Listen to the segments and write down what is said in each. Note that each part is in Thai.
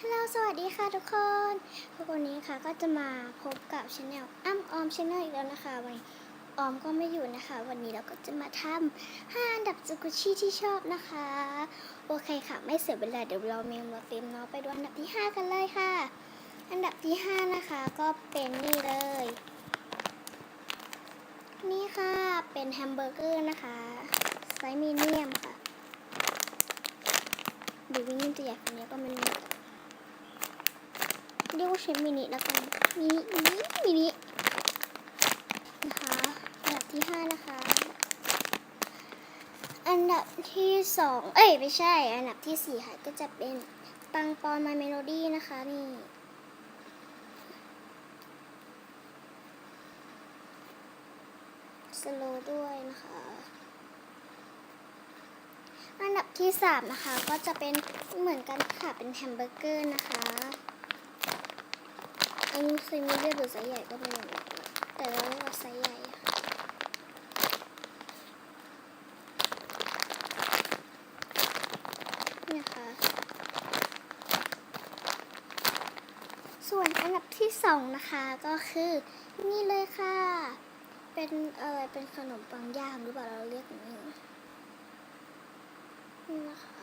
ฮัลโหล สวัสดีค่ะทุกคนทุกวันนี้ค่ะก็จะมาพบกับช anel อ้ำออมช anel อีกแล้วนะคะ วันนี้ออมก็ไม่อยู่นะคะ วันนี้เราก็จะมาทำห้าอันดับสกุชี่ที่ชอบนะคะ โอเคค่ะ ไม่เสียเวลาเดี๋ยวเราเมมเราเต็มเนาะไปดูอันดับที่ 5 กันเลยค่ะ อันดับที่ 5 นะคะก็เป็นนี่เลย นี่ค่ะเป็นแฮมเบอร์เกอร์นะคะไซส์มีเนียมค่ะหรือวินิ่มจะใหญ่กว่านี้ก็ไม่รู้ เรียกว่าเชฟมินิแล้วกันมินิมินิมินินะคะอันดับที่ห้านะคะ อันดับที่สองเอ้ยไม่ใช่ อันดับที่สี่ค่ะก็จะเป็นปังปอนมาเมโลดี้นะคะนี่สโลด้วยนะคะ อันดับที่สามนะคะ ก็จะเป็นเหมือนกันค่ะ เป็นแฮมเบอร์เกอร์นะคะ อันนี้ไซส์มีเดียมหรือไซส์ใหญ่ก็ไม่รู้นะแต่เราเรียกว่าไซส์ใหญ่ค่ะนี่ค่ะ ส่วนอันดับที่สองนะคะก็คือนี่เลยค่ะ เป็นอะไรเป็นขนมปังย่างหรือเปล่าเราเรียกอย่างนี้นี่นะคะ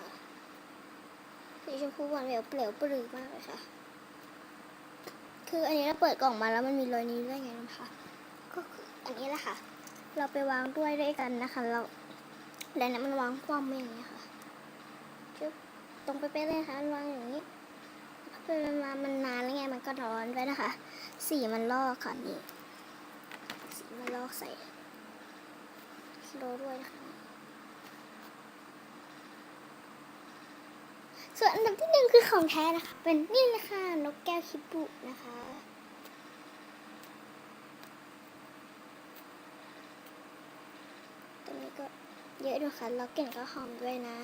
สีชมพูหวานแหววเปลวปรือมากเลยค่ะ คืออันนี้เราเปิดกล่องมาแล้วมันมีรอยนี้ด้วยไงนะคะก็คืออันนี้แหละค่ะ เราไปวางด้วยด้วยกันนะคะ เราแล้วนั้นมันวางคว่ำไม่อย่างนี้ค่ะจุ๊บตรงไปไปเลยค่ะมันวางอย่างนี้ไปมามันนานแล้วไงมันก็ร้อนไว้นะคะ สีมันลอกค่ะนี่สีมันลอกใส่โลด้วยนะคะ ส่วนอันดับที่หนึ่งคือของแท้นะคะ เป็นนี่นะคะนกแก้วคิบุนะคะตัวนี้ก็เยอะด้วยค่ะแล้วกลิ่นก็หอมด้วยนะ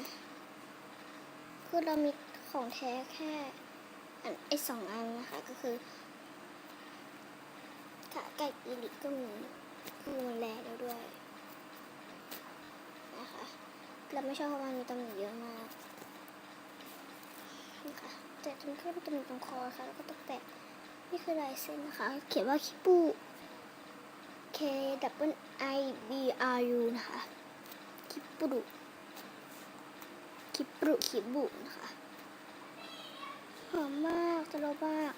คือเรามีของแท้แค่อันไอสองอันนะคะก็คือขาไก่อีลิก็มีคือมันแลแล้วด้วย นะคะ เราไม่ชอบเพราะมันมีตำหนิเยอะมาก ค่ะ แต่ตรงแค่ตรงตรงคอค่ะ แล้วก็ตกแต่งนี่คือลายเส้นนะคะ เขียนว่าคิปู K W I B R U นะคะคิปุรุคิปรุคิบุนะคะหอมมากตลบมาก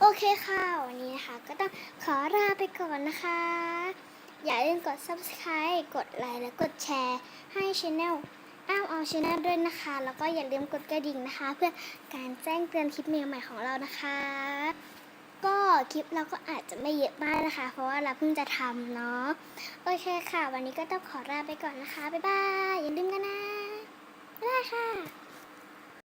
โอเคค่ะ วันนี้นะคะ ก็ต้องขอลาไปก่อนนะคะ อย่าลืมกด subscribe กดไลค์และกดแชร์ให้ช anel อ้ามออชนะด้วยนะคะ แล้วก็อย่าลืมกดกระดิ่งนะคะ เพื่อการแจ้งเตือนคลิปใหม่ๆของเรานะคะ ก็คลิปเราก็อาจจะไม่เยอะมากนะคะ เพราะว่าเราเพิ่งจะทำเนาะโอเคค่ะ วันนี้ก็ต้องขอลาไปก่อนนะคะบ๊ายบายอย่าลืมกันนะบ๊ายบายค่ะ